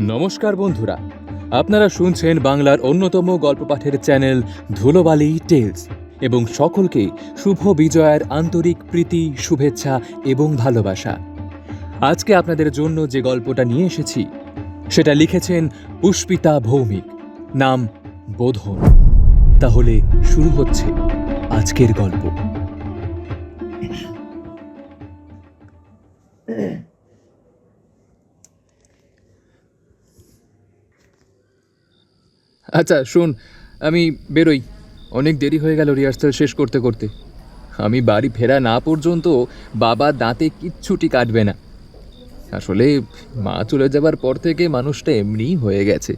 নমস্কার বন্ধুরা। আপনারা শুনছেন বাংলার অন্যতম গল্প পাঠের চ্যানেল ধুলোবালি টেলস এবং সকলকে শুভ বিজয়ের আন্তরিক প্রীতি, শুভেচ্ছা এবং ভালোবাসা। আজকে আপনাদের জন্য যে গল্পটা নিয়ে এসেছি, সেটা লিখেছেন পুষ্পিতা ভৌমিক। নাম বোধন তাহলে শুরু হচ্ছে আজকের গল্প। আচ্ছা শোন, আমি বেরোই। অনেক দেরি হয়ে গেল রিহার্সাল শেষ করতে করতে। আমি বাড়ি ফেরা না পর্যন্ত বাবা দাঁতে কিচ্ছুটি কাটবে না। আসলে মা চলে যাবার পর থেকে মানুষটা এমনিই হয়ে গেছে।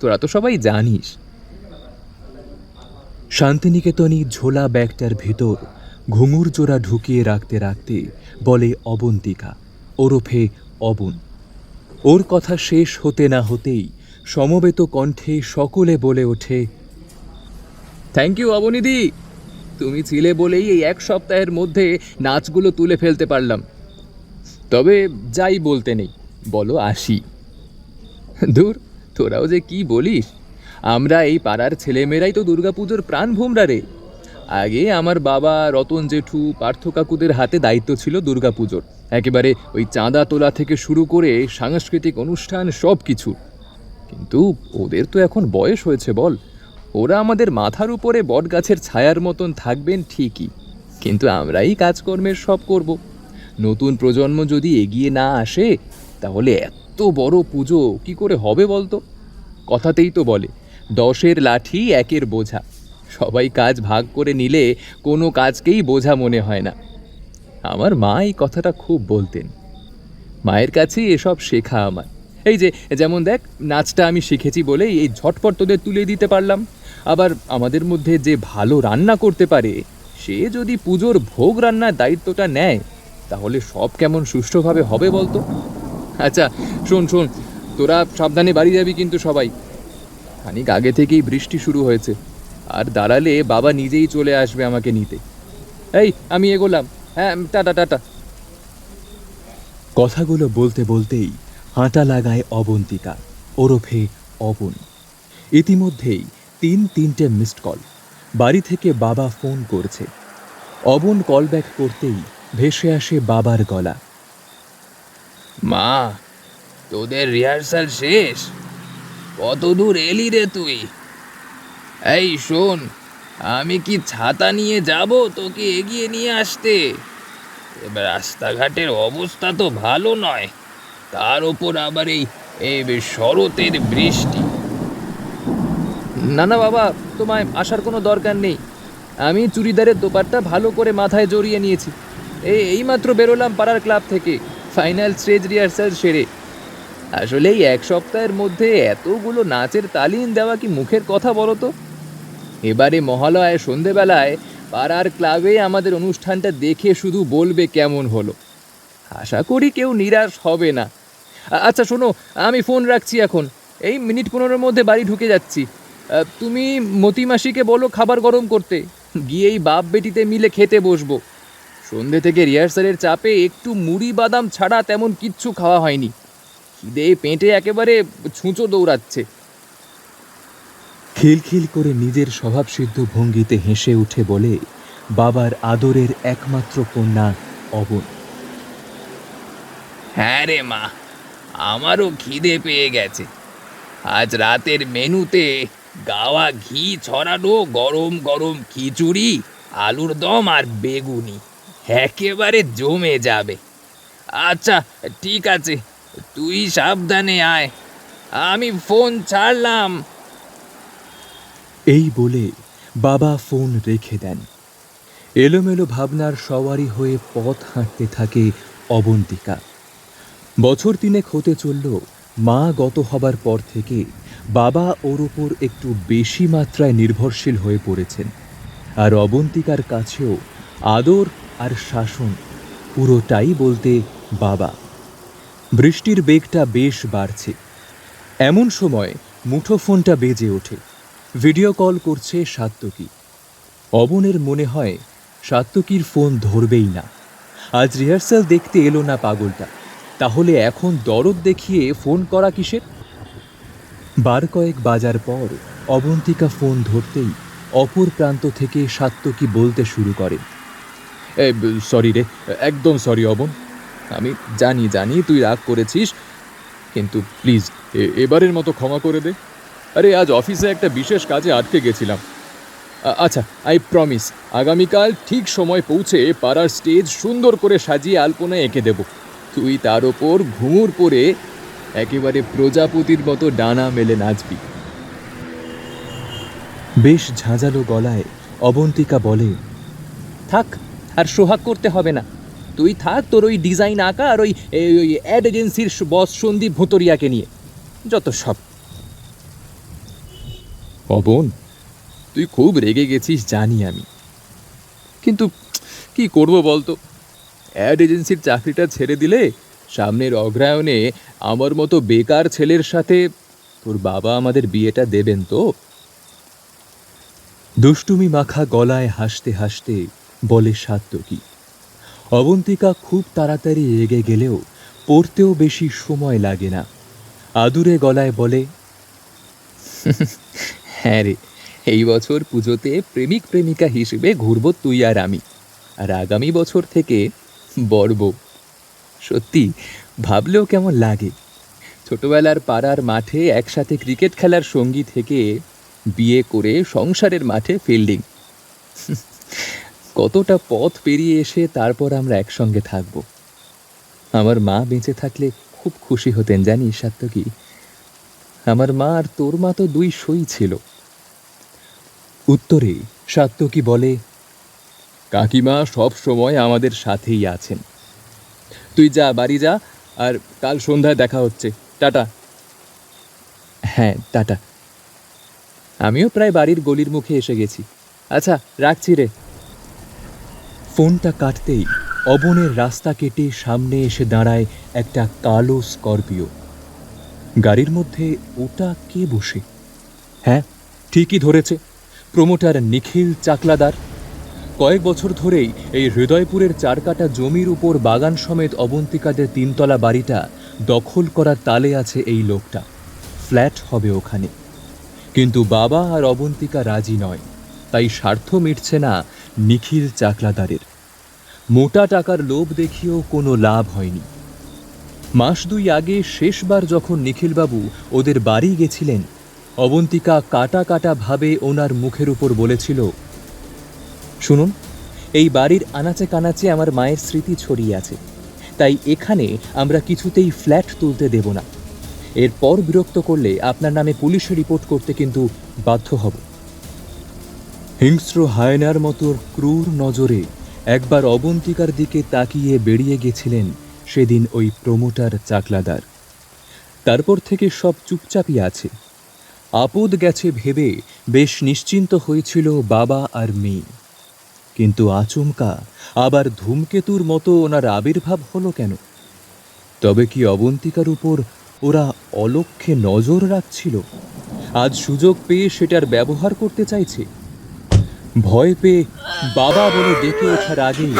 তোরা তো সবাই জানিস। শান্তিনিকেতনই ঝোলা ব্যাগটার ভেতর ঘুঙুর জোড়া ঢুকিয়ে রাখতে রাখতে বলে অবন্তিকা, ওরফে অবন। ওর কথা শেষ হতে না হতেই সমবেত কণ্ঠে সকলে বলে ওঠে থ্যাংক ইউ অবনিদি তুমি ছিলে বলেই এই এক সপ্তাহের মধ্যে নাচগুলো তুলে ফেলতে পারলাম। তবে যাই বলতে নেই, বলো আসি। দূর, তোরাও যে কি বলিস? আমরা এই পাড়ার ছেলেমেয়েরাই তো দুর্গাপুজোর প্রাণ ভোমরা রে। আগে আমার বাবা, রতন জেঠু, পার্থ কাকুদের হাতে দায়িত্ব ছিল দুর্গাপুজোর। একেবারে ওই চাঁদা তোলা থেকে শুরু করে সাংস্কৃতিক অনুষ্ঠান সব কিছু কিন্তু ওদের তো এখন বয়স হয়েছে, বল। ওরা আমাদের মাথার উপরে বটগাছের ছায়ার মতন থাকবেন ঠিকই, কিন্তু আমরাই কাজকর্মের সব করব। নতুন প্রজন্ম যদি এগিয়ে না আসে, তাহলে এত বড় পুজো কি করে হবে বলতো? কথাতেই তো বলে, দশের লাঠি একের বোঝা। সবাই কাজ ভাগ করে নিলে কোনো কাজকেই বোঝা মনে হয় না। আমার মা এই কথাটা খুব বলতেন। মায়ের কাছেই এসব শেখা আমার। এই যে, যেমন দেখ, নাচটা আমি শিখেছি বলেই এই ঝটপট তোদের তুলে দিতে পারলাম। আবার আমাদের মধ্যে যে ভালো রান্না করতে পারে, সে যদি পুজোর ভোগ রান্নার দায়িত্বটা নেয়, তাহলে সব কেমন সুষ্ঠুভাবে হবে বলতো? আচ্ছা শোন শোন, তোরা সাবধানে বাড়ি যাবি কিন্তু সবাই। খানিক আগে থেকেই বৃষ্টি শুরু হয়েছে, আর দাঁড়ালে বাবা নিজেই চলে আসবে আমাকে নিতে। এই, আমি এগোলাম। হ্যাঁ টাটা টাটা। কথাগুলো বলতে বলতেই হাঁটা লাগায় অবন্তিকা, ওরফে অবন। ইতিমধ্যেই তিন তিনটে মিসড কল বাড়ি থেকে বাবা ফোন করছে। অবন কল ব্যাক করতেই ভেসে আসে বাবার গলা। মা, তোদের রিহার্সাল শেষ? কত দূর এলি রে তুই? এই শোন, আমি কি ছাতা নিয়ে যাব তোকে এগিয়ে নিয়ে আসতে? এবার রাস্তাঘাটের অবস্থা তো ভালো নয়। তার ওপর আবার এই শরতের বৃষ্টি। না না, বাবা, তোমায় আসার কোনো দরকার নেই। আমি চুড়িদারের দোপারটা ভালো করে মাথায় জড়িয়ে নিয়েছি। এই, এইমাত্র বেরোলাম পাড়ার ক্লাব থেকে, ফাইনাল স্টেজ রিহার্সাল সেরে। আসলে এই এক সপ্তাহের মধ্যে এতগুলো নাচের তালিম দেওয়া কি মুখের কথা বলো তো? এবারে মহালয়ায় সন্ধেবেলায় পাড়ার ক্লাবে আমাদের অনুষ্ঠানটা দেখে শুধু বলবে কেমন হলো। আশা করি কেউ নিরাশ হবে না। আচ্ছা শোনো আমি ফোন রাখছি এখন। এই মিনিট পনেরোর মধ্যে বাড়ি ঢুকে যাচ্ছি। তুমি মতি মাসিকে বলো খাবার গরম করতে। গিয়েই বাপ বেটিতে মিলে খেতে বসবো। সন্ধে থেকে রিহার্সালের চাপে একটু মুড়ি বাদাম ছাড়া তেমন কিচ্ছু খাওয়া হয়নি। খিদে পেটে একেবারে ছুঁচো দৌড়াচ্ছে। খিলখিল করে নিজের স্বভাবসিদ্ধ ভঙ্গিতে হেসে উঠে বলে বাবার আদরের একমাত্র কন্যা অবন। হ্যাঁ রে মা আমারও খিদে পেয়ে গেছে। আজ রাতের মেনুতে গাওয়া ঘি ছড়ানো গরম গরম খিচুড়ি, আলুর দম আর বেগুনি একেবারে জমে যাবে। আচ্ছা ঠিক আছে, তুই সাবধানে আয়। আমি ফোন ছাড়লাম। এই বলে বাবা ফোন রেখে দেন। এলোমেলো ভাবনার সওয়ারি হয়ে পথ হাঁটতে থাকে অবন্তিকা। বছর তিনেক হতে চলল, মা গত হবার পর থেকে বাবা ওর ওপর একটু বেশি মাত্রায় নির্ভরশীল হয়ে পড়েছেন। আর অবন্তিকার কাছেও আদর আর শাসন পুরোটাই বলতে বাবা। বৃষ্টির বেগটা বেশ বাড়ছে। এমন সময় মুঠোফোনটা বেজে ওঠে। ভিডিও কল করছে সাত্তকী। অবনের মনে হয় সাত্তকীর ফোন ধরবেই না। আজ রিহার্সাল দেখতে এলো না পাগলটা। তাহলে এখন দরদ দেখিয়ে ফোন করা কিসের? বার কয়েক বাজার পর অবন্তিকা ফোন ধরতেই অপর প্রান্ত থেকে সাত্তকী বলতে শুরু করে। সরি রে, একদম সরি অবন। আমি জানি জানি তুই রাগ করেছিস, কিন্তু প্লিজ এবারের মতো ক্ষমা করে দে। আরে, আজ অফিসে একটা বিশেষ কাজে আটকে গেছিলাম। আচ্ছা আই প্রমিস, আগামীকাল ঠিক সময় পৌঁছে পাড়ার স্টেজ সুন্দর করে সাজিয়ে আলপনা এঁকে দেব। তুই তার ওপর ঘুঙুর পরে একেবারে প্রজাপতির মতো ডানা মেলে নাচবি। বেশ ঝাঁঝালো গলায় অবন্তিকা বলে, থাক, আর সোহাগ করতে হবে না। তুই থাক তোর ওই ডিজাইন আঁকা আর ওই ওই অ্যাড এজেন্সির বস সন্দীপ ভুতরিয়াকে নিয়ে। যত সব। পবন তুই খুব রেগে গেছিস জানি আমি। কিন্তু কি করব বলতো? অ্যাড এজেন্সির চাকরিটা ছেড়ে দিলে সামনের অগ্রায়ণে আমার মতো বেকার ছেলের সাথে তোর বাবা আমাদের বিয়েটা দেবেন তো? দুষ্টুমি মাখা গলায় হাসতে হাসতে বলে সাত্তকী অবন্তিকা খুব তাড়াতাড়ি এগে গেলেও পড়তেও বেশি সময় লাগে না। আদুরে গলায় বলে হ্যাঁ রে, এই বছর পুজোতে প্রেমিক প্রেমিকা হিসেবে ঘুরব তুই আর আমি। আর আগামী বছর থেকে বড় বউ। সত্যি, ভাবলেও কেমন লাগে। ছোটবেলার পাড়ার মাঠে একসাথে ক্রিকেট খেলার সঙ্গী থেকে বিয়ে করে সংসারের মাঠে ফিল্ডিং। কতটা পথ পেরিয়ে এসে তারপর আমরা একসঙ্গে থাকব। আমার মা বেঁচে থাকলে খুব খুশি হতেন, জানিস কি আমার মা আর তোর মা তো দুই সই ছিল। উত্তরে সাত্তকী বলে কাকিমা সব সময় আমাদের সাথেই আছেন। তুই যা, বাড়ি যা, আর কাল সন্ধ্যায় দেখা হচ্ছে। টাটা। হ্যাঁ টাটা। আমিও প্রায় বাড়ির গলির মুখে এসে গেছি। আচ্ছা রাখছি রে। ফোনটা কাটতেই অবনের রাস্তা কেটে সামনে এসে দাঁড়ায় একটা কালো স্করপিও। গাড়ির মধ্যে ওটা কে বসে? হ্যাঁ ঠিকই ধরেছে। প্রমোটার নিখিল চাকলাদার। কয়েক বছর ধরেই এই হৃদয়পুরের চারকাটা জমির উপর বাগান সমেত অবন্তিকাদের তিনতলা বাড়িটা দখল করার তালে আছে এই লোকটা। ফ্ল্যাট হবে ওখানে। কিন্তু বাবা আর অবন্তিকা রাজি নয়। তাই স্বার্থ মিটছে না নিখিল চাকলাদারের। মোটা টাকার লোভ দেখিয়েও কোনো লাভ হয়নি। মাস দুই আগে শেষবার যখন নিখিলবাবু ওদের বাড়ি গেছিলেন, অবন্তিকা কাটা কাটা ভাবে ওনার মুখের উপর বলেছিল শুনুন, এই বাড়ির আনাচে কানাচে আমার মায়ের স্মৃতি ছড়িয়ে আছে। তাই এখানে আমরা কিছুতেই ফ্ল্যাট তুলতে দেব না। এরপর বিরক্ত করলে আপনার নামে পুলিশে রিপোর্ট করতে কিন্তু বাধ্য হব। হিংস্র হায়নার মতো ক্রূর নজরে একবার অবন্তিকার দিকে তাকিয়ে বেরিয়ে গেছিলেন সেদিন ওই প্রমোটার চাকলাদার। তারপর থেকে সব চুপচাপই আছে। আপদ গেছে ভেবে বেশ নিশ্চিন্ত হয়েছিল বাবা আর মেয়ে। কিন্তু আচমকা আবার ধূমকেতুর মতো ওনার আবির্ভাব হলো কেন? তবে কি অবন্তিকার উপর ওরা অলক্ষ্যে নজর রাখছিল? আজ সুযোগ পেয়ে সেটার ব্যবহার করতে চাইছে? ভয় পেয়ে বাবা বলে ডেকে ওঠার আগেই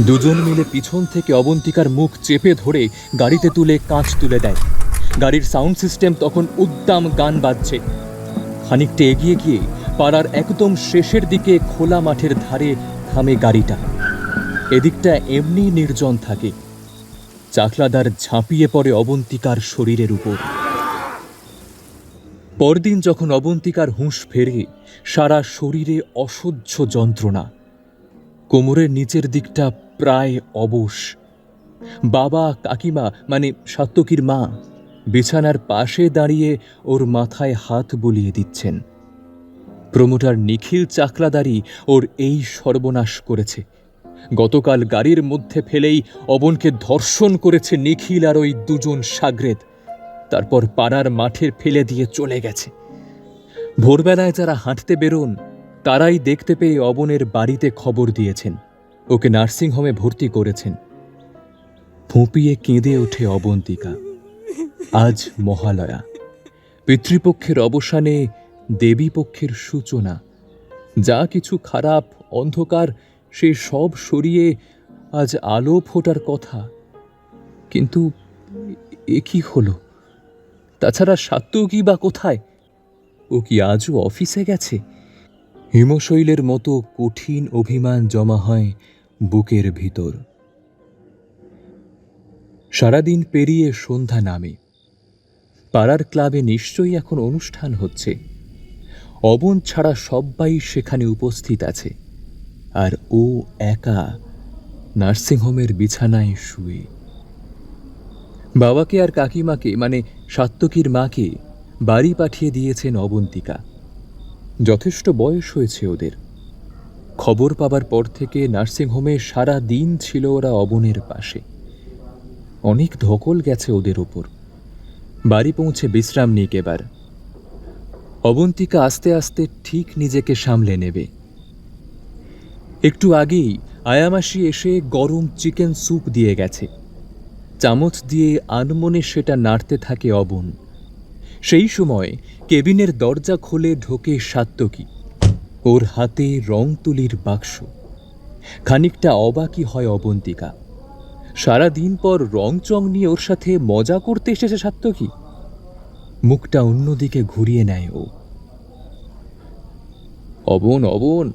দুজন মিলে পিছন থেকে অবন্তিকার মুখ চেপে ধরে গাড়িতে তুলে কাঁচ তুলে দেয়। গাড়ির সাউন্ড সিস্টেম তখন উদ্দাম গান বাজছে। খানিকটা এগিয়ে গিয়ে পাড়ার একদম শেষের দিকে খোলা মাঠের ধারে থামে গাড়িটা। এদিকটা এমনি নির্জন থাকে। চাকলাদার ঝাঁপিয়ে পড়ে অবন্তিকার শরীরের উপর। পরদিন যখন অবন্তিকার হুঁশ ফেরে, সারা শরীরে অসহ্য যন্ত্রণা। কোমরের নিচের দিকটা প্রায় অবশ। বাবা, কাকিমা মানে সাত্তকীর মা, বিছানার পাশে দাঁড়িয়ে ওর মাথায় হাত বুলিয়ে দিচ্ছেন। প্রমোটার নিখিল চাকলাদারি ওর এই সর্বনাশ করেছে। গতকাল গাড়ির মধ্যে ফেলেই অবনকে ধর্ষণ করেছে নিখিল আর ওই দুজন সাগরেদ। তারপর পাড়ার মাঠে ফেলে দিয়ে চলে গেছে। ভোরবেলায় যারা হাঁটতে বেরোন, তারাই দেখতে পেয়ে অবনের বাড়িতে খবর দিয়েছেন। ওকে নার্সিংহোমে ভর্তি করেছেন। ফুঁপিয়ে কেঁদে ওঠে অবন্তিকা। আজ মহালয়া। পিতৃপক্ষের অবসানে দেবীপক্ষের সূচনা। যা কিছু খারাপ, অন্ধকার, সে সব সরিয়ে আজ আলো ফোটার কথা। কিন্তু এ কি হলো? তাছাড়া সাত্যকী বা কোথায়? ও কি আজও অফিসে গেছে? হিমশৈলের মতো কঠিন অভিমান জমা হয় বুকের ভিতর। সারাদিন পেরিয়ে সন্ধ্যা নামে। পাড়ার ক্লাবে নিশ্চয়ই এখন অনুষ্ঠান হচ্ছে। অবন ছাড়া সব্বাই সেখানে উপস্থিত আছে। আর ও একা নার্সিংহোমের বিছানায় শুয়ে। বাবাকে আর কাকিমাকে মানে সাত্তকীর মাকে, বাড়ি পাঠিয়ে দিয়েছেন অবন্তিকা। যথেষ্ট বয়স হয়েছে ওদের। খবর পাবার পর থেকে নার্সিংহোমে সারা দিন ছিল ওরা অবনের পাশে। অনেক ধকল গেছে ওদের ওপর। বাড়ি পৌঁছে বিশ্রাম নিক এবার। অবন্তিকা আস্তে আস্তে ঠিক নিজেকে সামলে নেবে। একটু আগেই আয়ামাসি এসে গরম চিকেন স্যুপ দিয়ে গেছে। চামচ দিয়ে আনমনে সেটা নাড়তে থাকে অবন। সেই সময় কেবিনের দরজা খুলে ঢোকে সাত্তকী। ওর হাতে রং তুলির বাক্স। খানিকটা অবাকই হয় অবন্তিকা। সারা দিন পর রং চং নিয়ে ওর সাথে মজা করতে এসেছে সাত্তকী। মুখটা অন্যদিকে ঘুরিয়ে নেয় ও। অবন অবন,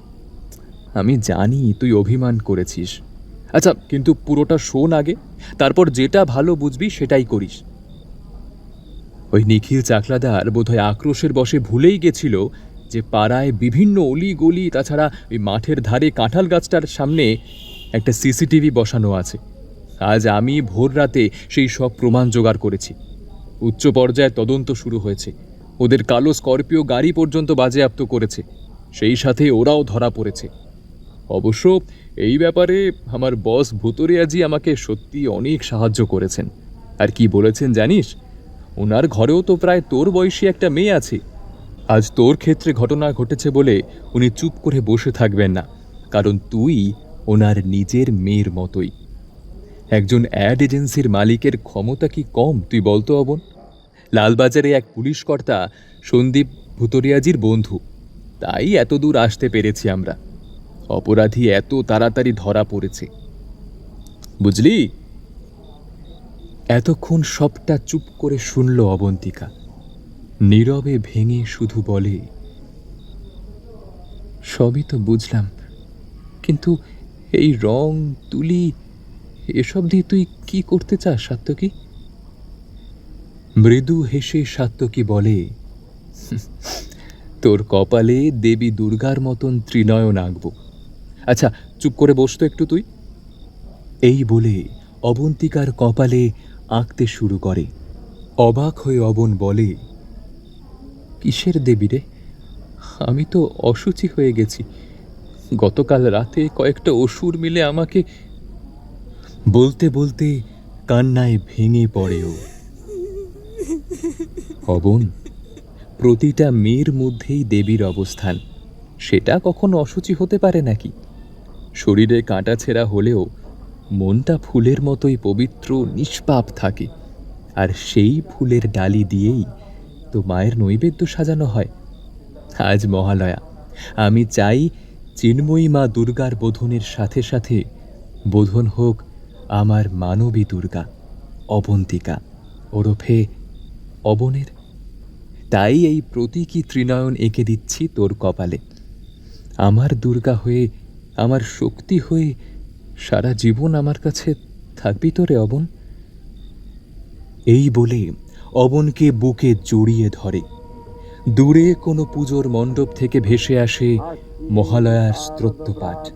আমি জানি তুই অভিমান করেছিস। আচ্ছা কিন্তু পুরোটা শোন আগে, তারপর যেটা ভালো বুঝবি সেটাই করিস। ওই নিখিল চাকলাদার বোধহয় আক্রোশের বসে ভুলেই গেছিল যে পাড়ায় বিভিন্ন অলি গলি তাছাড়া ওই মাঠের ধারে কাঁঠাল গাছটার সামনে একটা সিসিটিভি বসানো আছে। আজ আমি ভোর রাতে সেই সব প্রমাণ জোগাড় করেছি। উচ্চ পর্যায়ে তদন্ত শুরু হয়েছে। ওদের কালো স্করপিও গাড়ি পর্যন্ত বাজেয়াপ্ত করেছে। সেই সাথে ওরাও ধরা পড়েছে। অবশ্য এই ব্যাপারে আমার বস ভুতরিয়াজি আমাকে সত্যি অনেক সাহায্য করেছেন। আর কি বলেছেন জানিস? ওনার ঘরেও তো প্রায় তোর বয়সী একটা মেয়ে আছে। আজ তোর ক্ষেত্রে ঘটনা ঘটেছে বলে উনি চুপ করে বসে থাকবেন না, কারণ তুই ওনার নিজের মেয়ের মতোই। একজন অ্যাড এজেন্সির মালিকের ক্ষমতা কি কম, তুই বলতো অবন। লালবাজারে এক পুলিশ কর্তা সন্দীপ ভুতরিয়াজির বন্ধু। তাই এত দূর আসতে পেরেছি আমরা। অপরাধী এত তাড়াতাড়ি ধরা পড়েছে। বুঝলি? এতক্ষণ সবটা চুপ করে শুনল অবন্তিকা। নীরবে ভেঙে শুধু বলে, সবই তো বুঝলাম, কিন্তু এই রং, তুলি, এসব দিয়ে তুই কি করতে চাস সাত্যকী মৃদু হেসে সাত্যকী বলে, তোর কপালে দেবী দুর্গার মতন ত্রিনয়ন আঁকব। আচ্ছা চুপ করে বসতো একটু তুই। এই বলে অবন্তিকার কপালে আঁকতে শুরু করে। অবাক হয়ে অবন বলে, কিসের দেবী রে? আমি তো অসুচি হয়ে গেছি। গতকাল রাতে কয়েকটা অসুর মিলে আমাকে বলতে বলতে কান্নায় ভেঙে পড়ে ও। অবন, প্রতিটা মেয়ের মধ্যেই দেবীর অবস্থান। সেটা কখনো অসুচি হতে পারে নাকি? শরীরে কাঁটা ছেঁড়া হলেও মনটা ফুলের মতোই পবিত্র, নিষ্পাপ থাকে। আর সেই ফুলের ডালি দিয়েই তো মায়ের নৈবেদ্য সাজানো হয়। আজ মহালয়া, আমি চাই চিন্ময়ী মা দুর্গার বোধনের সাথে সাথে বোধন হোক আমার মানবী দুর্গা, অবন্তিকা, ওরফে অবনের তাই এই প্রতীকী ত্রিনয়ন এঁকে দিচ্ছি তোর কপালে। আমার দুর্গা হয়ে, আমার শক্তি হয়ে সারা জীবন আমার কাছে থাকবি তো রে অবন। এই বলে অবনকে বুকে জড়িয়ে ধরে। দূরে কোনো পুজোর মণ্ডপ থেকে ভেসে আসে মহালয়ার স্তোত্রপাঠ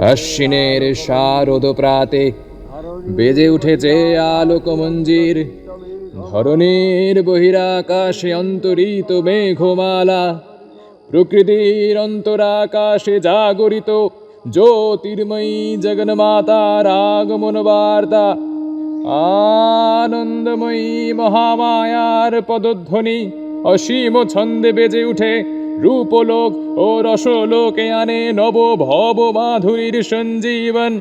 আশ্বিনের শারদ প্রাতে বেজে উঠেছে আলোক মঞ্জির ধরণীর বহিরাকাশে অন্তরিত মেঘমালা, প্রকৃতির অন্তরাকাশে জাগরিত জ্যোতির্ময়ী জগন্মাতার আগমন বার্তা আনন্দময়ী মহামায়ার পদধ্বনি অসীম ছন্দে বেজে উঠে রূপলোক ও রসলোকে আনে নব ভব মাধুরীর সঞ্জীবন।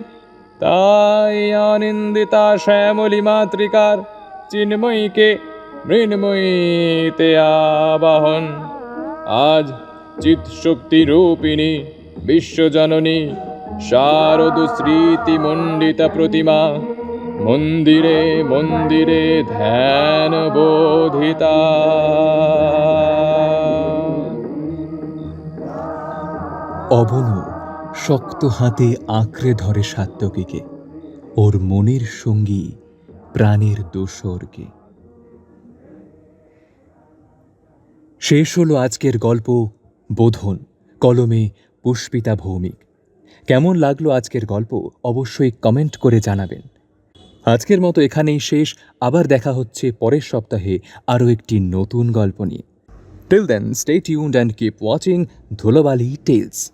তাই আনন্দিতা শ্যামলী মাতৃকার চিন্ময়ীকে মৃন্ময়ীতে আবাহন। আজ চিৎশক্তি রূপিণী, বিশ্বজননী, শারদ স্মৃতিমণ্ডিতা প্রতিমা, মন্দিরে মন্দিরে ধ্যান বোধিতা। অবন শক্ত হাতে আঁকড়ে ধরে সাত্যকীকে ওর মনের সঙ্গী প্রাণের দোসরকে। শেষ হলো আজকের গল্প বোধন, কলমে পুষ্পিতা ভৌমিক। কেমন লাগল আজকের গল্প অবশ্যই কমেন্ট করে জানাবেন। আজকের মতো এখানেই শেষ, আবার দেখা হচ্ছে পরের সপ্তাহে আরও একটি নতুন গল্প নিয়ে। Till then stay tuned and keep watching Dhulobali tales